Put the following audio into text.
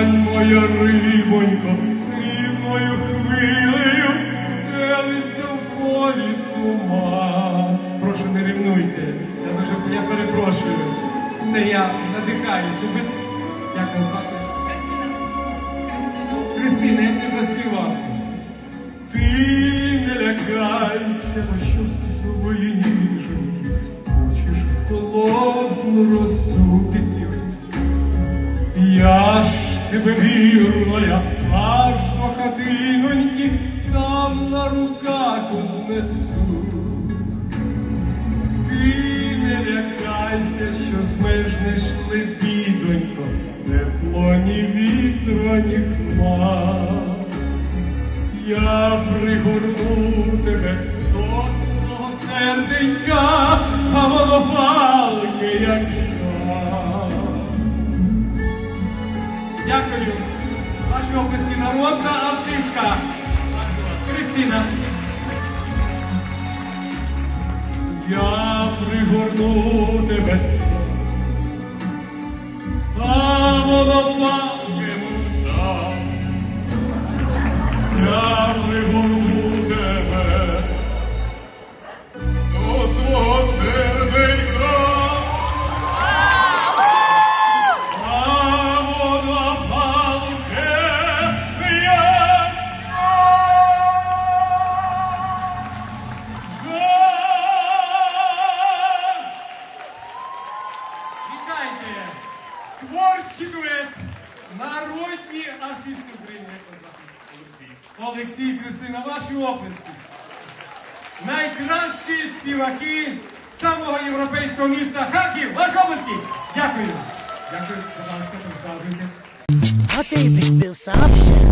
Глянь, моя рибонько, срібною хвилею стелиться в полі туман. Прошу, не рівнуйте. Я дуже я перепрошую. Це я надихаюсь. Без... Як назвати? Христина, як ти заспівав. Ти не лякайся, бо що свої ніженьки, хочеш холодну тебе вірная, аж до хатиноньки сам на руках несу. Ти не лякайся, що змежнеш лебідонько, тепло ні вітро, ні хмар. Я пригорну тебе до свого серденька, а воно палке, як народна артистка. Христина. Я пригорну тебе. А воно Творчий дует! Народні артисти України. Олексій. Кристина, ваші оплески. Найкращі співаки самого європейського міста Харків. Ваші оплески! Дякую. Дякую, будь ласка, присаджуйте. А ти підписався?